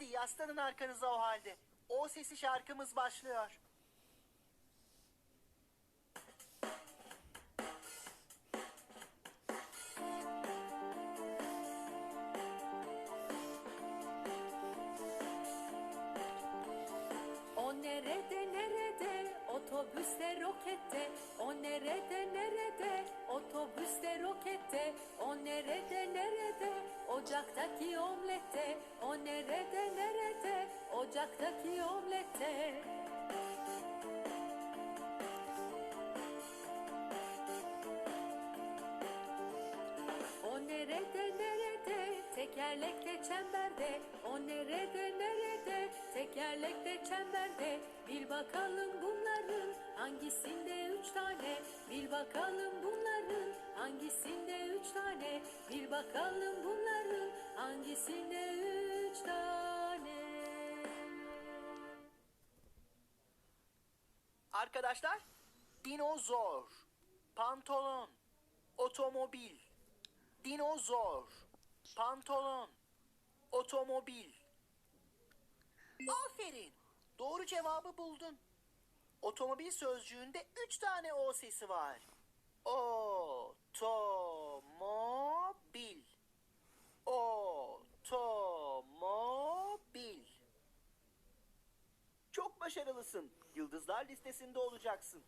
Hadi yaslanın arkanıza o halde. O sesi şarkımız başlıyor. O nerede nerede otobüste rokette ocaktaki omlette O nerede nerede? Ocaktaki omlette O nerede nerede? Tekerlekte çemberde. O nerede nerede? Tekerlekte çemberde. Bil bakalım bunların hangisinde üç tane? Bil bakalım bunların hangisinde üç tane? Bil bakalım bunların hangisinde üç tane Arkadaşlar, dinozor, pantolon, otomobil, dinozor, pantolon, otomobil. Aferin, doğru cevabı buldun. Otomobil sözcüğünde üç tane O sesi var. Otomobil. Otomobil. Çok başarılısın. Yıldızlar listesinde olacaksın.